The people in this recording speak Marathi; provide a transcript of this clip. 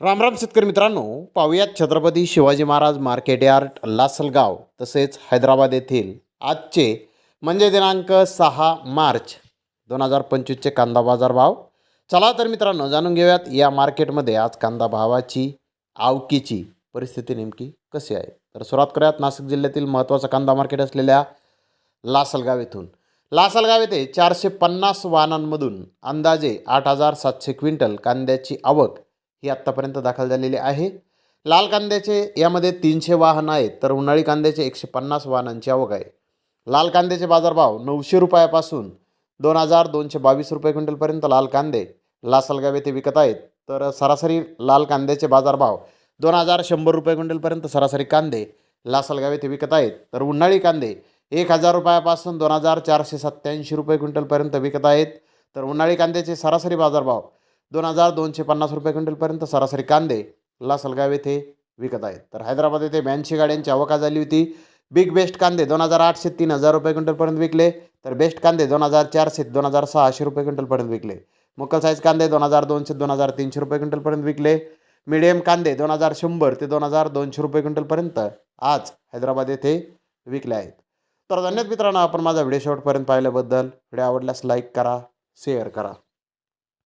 रामराम शेतकरी मित्रांनो पाहुयात छत्रपती शिवाजी महाराज मार्केट यार्ड लासलगाव तसेच हैदराबाद येथील आजचे म्हणजे दिनांक सहा मार्च दोन हजार पंचवीसचे कांदा बाजार भाव. चला तर मित्रांनो जाणून घेऊयात या मार्केटमध्ये आज कांदा भावाची आवकीची परिस्थिती नेमकी कशी आहे. तर सुरुवात करूयात नाशिक जिल्ह्यातील महत्त्वाचं कांदा मार्केट असलेल्या लासलगाव येथून. लासलगाव येथे चारशे पन्नास वाहनांमधून अंदाजे आठ हजार सातशे क्विंटल कांद्याची आवक ही आत्तापर्यंत दाखल झालेली आहे. लाल कांद्याचे यामध्ये तीनशे वाहन आहेत तर उन्हाळी कांद्याचे एकशे पन्नास वाहनांची आवक आहे. लाल कांद्याचे बाजारभाव नऊशे रुपयापासून दोन हजार दोनशे बावीस रुपये क्विंटलपर्यंत लाल कांदे लासलगाव येथे विकत आहेत. तर सरासरी लाल कांद्याचे बाजारभाव दोन हजार शंभर रुपये क्विंटलपर्यंत सरासरी कांदे लासलगाव येथे विकत आहेत. तर उन्हाळी कांदे एक हजार रुपयापासून दोन हजार चारशे सत्त्याऐंशी रुपये क्विंटलपर्यंत विकत आहेत. तर उन्हाळी कांद्याचे सरासरी बाजारभाव दोन हजार दोनशे पन्नास रुपये क्विंटलपर्यंत सरासरी कांदे लासलगाव येथे विकत आहेत. तर हैदराबाद येथे ब्याऐंशी गाड्यांची आवका झाली होती. बिग बेस्ट कांदे दोन हजार आठशे तीन हजार रुपये क्विंटलपर्यंत विकले. तर बेस्ट कांदे दोन हजार चारशे दोन हजार सहाशे रुपये क्विंटलपर्यंत विकले. मुकल साईज कांदे दोन हजार दोनशे दोन हजार तीनशे रुपये क्विंटलपर्यंत विकले. मिडियम कांदे दोन हजार शंभर ते दोन हजार दोनशे रुपये क्विंटलपर्यंत आज हैदराबाद येथे विकले आहेत. तर धन्यवाद मित्रांनो आपण माझा व्हिडिओ शेवटपर्यंत पाहिल्याबद्दल. व्हिडिओ आवडल्यास लाईक करा शेअर करा.